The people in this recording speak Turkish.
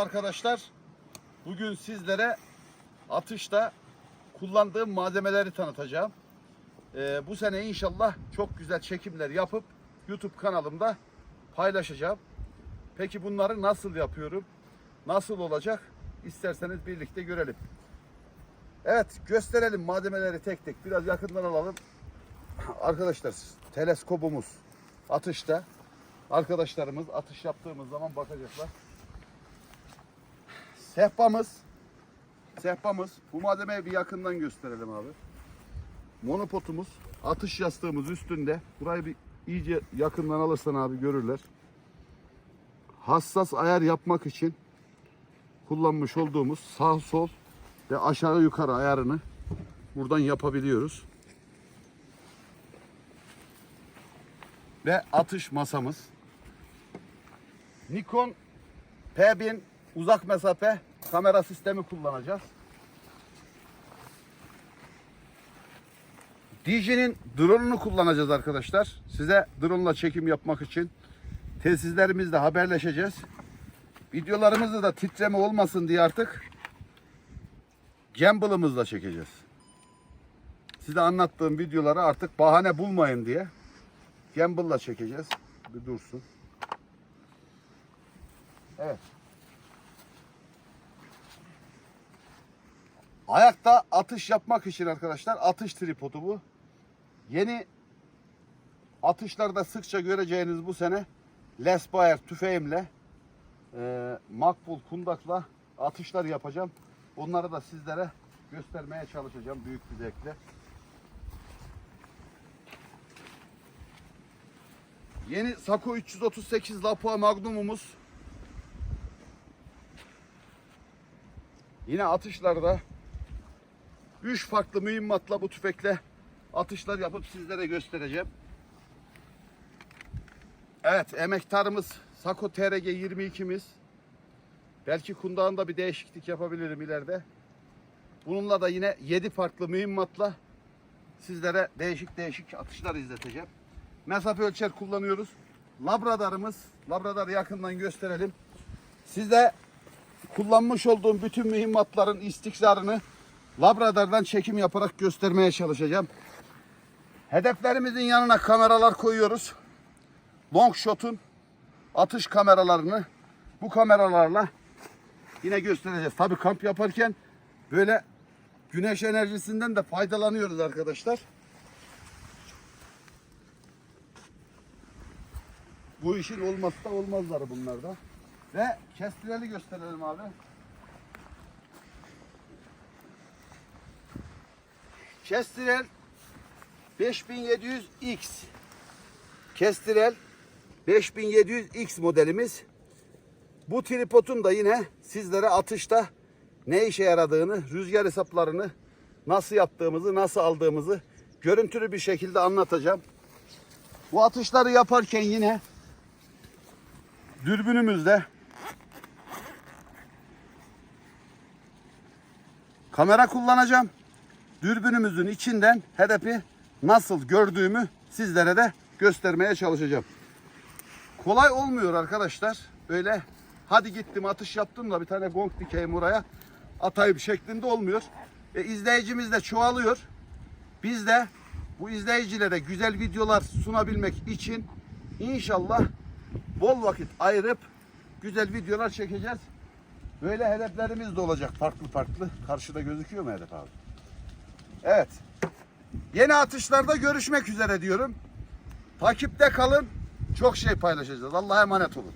Arkadaşlar bugün sizlere atışta kullandığım malzemeleri tanıtacağım. Ee, bu sene inşallah çok güzel çekimler yapıp YouTube kanalımda paylaşacağım. Peki bunları nasıl yapıyorum? Nasıl olacak? İsterseniz birlikte görelim. Evet gösterelim malzemeleri tek tek. Biraz yakından alalım. Arkadaşlar teleskopumuz atışta. Arkadaşlarımız atış yaptığımız zaman bakacaklar. Sehpamız. Sehpamız. Bu malzemeyi bir yakından gösterelim abi. Monopotumuz. Atış yastığımız üstünde. Burayı bir iyice yakından alırsan abi görürler. Hassas ayar yapmak için kullanmış olduğumuz sağ sol ve aşağı yukarı ayarını buradan yapabiliyoruz. Ve atış masamız. Nikon P1000 uzak mesafe kamera sistemi kullanacağız. DJ'nin drone'unu kullanacağız arkadaşlar. Size drone'la çekim yapmak için tesislerimizle haberleşeceğiz. Videolarımızda da titreme olmasın diye artık gimbal'ımızla çekeceğiz. Size anlattığım videoları artık bahane bulmayın diye gimbal'la çekeceğiz. Bir dursun. Evet. Ayakta atış yapmak için arkadaşlar atış tripodu bu. Yeni atışlarda sıkça göreceğiniz bu sene Les Bayer tüfeğimle e, makbul kundakla atışlar yapacağım. Onları da sizlere göstermeye çalışacağım büyük bir zevkle. Yeni Sako 338 Lapua Magnum'umuz Yine atışlarda 3 farklı mühimmatla bu tüfekle atışlar yapıp sizlere göstereceğim. Evet emektarımız Sako TRG 22'miz. Belki kundağında bir değişiklik yapabilirim ileride. Bununla da yine 7 farklı mühimmatla sizlere değişik değişik atışlar izleteceğim. Mesafe ölçer kullanıyoruz. Labradarımız. Labradarı yakından gösterelim. Size kullanmış olduğum bütün mühimmatların istikrarını Labradar'dan çekim yaparak göstermeye çalışacağım. Hedeflerimizin yanına kameralar koyuyoruz. Longshot'un atış kameralarını bu kameralarla yine göstereceğiz. Tabi kamp yaparken böyle güneş enerjisinden de faydalanıyoruz arkadaşlar. Bu işin olmazsa olmazları bunlar da. Ve kestireli gösterelim abi. Kestirel 5700X. Kestirel 5700X modelimiz. Bu tripodun da yine sizlere atışta ne işe yaradığını, rüzgar hesaplarını nasıl yaptığımızı, nasıl aldığımızı görüntülü bir şekilde anlatacağım. Bu atışları yaparken yine dürbünümüzde kamera kullanacağım. Dürbünümüzün içinden hedefi nasıl gördüğümü sizlere de göstermeye çalışacağım. Kolay olmuyor arkadaşlar. Öyle hadi gittim atış yaptım da bir tane gong dikeyim oraya atayım şeklinde olmuyor. E, izleyicimiz de çoğalıyor. Biz de bu izleyicilere güzel videolar sunabilmek için inşallah bol vakit ayırıp güzel videolar çekeceğiz. Böyle hedeflerimiz de olacak farklı farklı. Karşıda gözüküyor mu hedef abi? Evet. Yeni atışlarda görüşmek üzere diyorum. Takipte kalın. Çok şey paylaşacağız. Allah'a emanet olun.